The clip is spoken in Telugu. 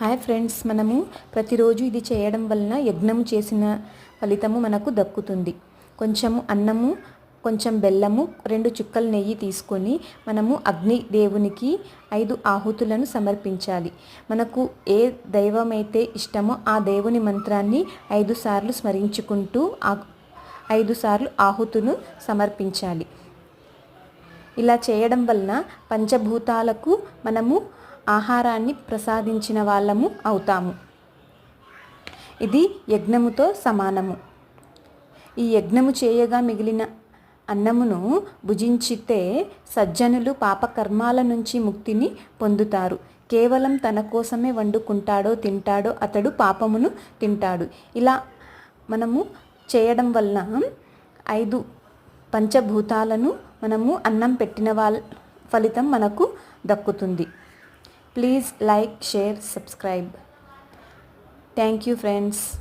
హాయ్ ఫ్రెండ్స్ మనము ప్రతిరోజు ఇది చేయడం వలన యజ్ఞము చేసిన ఫలితము మనకు దక్కుతుంది. కొంచెం అన్నము కొంచెం బెల్లము రెండు చుక్కల నెయ్యి తీసుకొని మనము అగ్ని దేవునికి ఐదు ఆహుతులను సమర్పించాలి. మనకు ఏ దైవమైతే ఇష్టమో ఆ దేవుని మంత్రాన్ని ఐదు సార్లు స్మరించుకుంటూ ఐదు సార్లు ఆహుతును సమర్పించాలి. ఇలా చేయడం వలన పంచభూతాలకు మనము ఆహారాన్ని ప్రసాదించిన వాళ్ళము అవుతాము. ఇది యజ్ఞముతో సమానము. ఈ యజ్ఞము చేయగా మిగిలిన అన్నమును భుజించితే సజ్జనులు పాపకర్మాల నుంచి ముక్తిని పొందుతారు. కేవలం తన కోసమే వండుకుంటాడో తింటాడో అతడు పాపమును తింటాడు. ఇలా మనము చేయడం వలన ఐదు పంచభూతాలను మనము అన్నం పెట్టిన వాళ్ళ ఫలితం మనకు దక్కుతుంది. Please like, share, subscribe. Thank you friends.